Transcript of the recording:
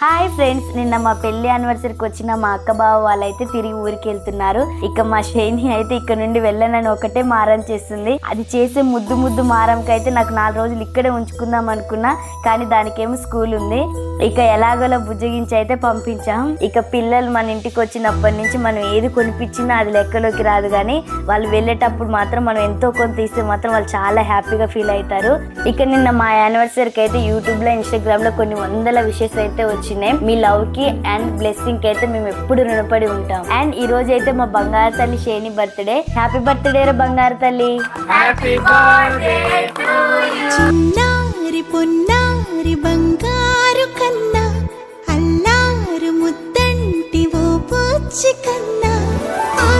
Hi friends నిన్న మా పెళ్ళి యానివర్సరీకి వచ్చిన మా అక్క బావ వాళ్ళైతే తిరిగి ఊరికి వెళ్తున్నారు. ఇక మా శ్రేణి అయితే ఇక్కడ నుండి వెళ్ళనని ఒకటే మారం చేస్తుంది. అది చేసే ముద్దు ముద్దు మారంకి అయితే నాకు నాలుగు రోజులు ఇక్కడే ఉంచుకుందాం అనుకున్నా కానీ దానికేమో స్కూల్ ఉంది. ఇక ఎలాగోలా బుజ్జగించి అయితే పంపించాం. ఇక పిల్లలు మన ఇంటికి వచ్చినప్పటి నుంచి మనం ఏది కొనిపించినా అది లెక్కలోకి రాదు కానీ వాళ్ళు వెళ్ళేటప్పుడు మాత్రం మనం ఎంతో కొంత ఇస్తే మాత్రం వాళ్ళు చాలా హ్యాపీగా ఫీల్ అవుతారు. ఇక నిన్న మా యానివర్సరీకి అయితే యూట్యూబ్లో లో కొన్ని వందల విషయస్ అయితే వచ్చినాయి. మీ లవ్కి అండ్ బ్లెస్సింగ్కి అయితే మేము ఎప్పుడు రుణపడి ఉంటాం. అండ్ ఈ రోజు అయితే మా బంగారు తల్లి షేని బర్త్డే హ్యాపీ బర్త్డే రా బంగారు తల్లి. చిన్నారి బంగారు కన్నా అల్లారు ముద్దంటి ఓ పూచి కన్నా ఆ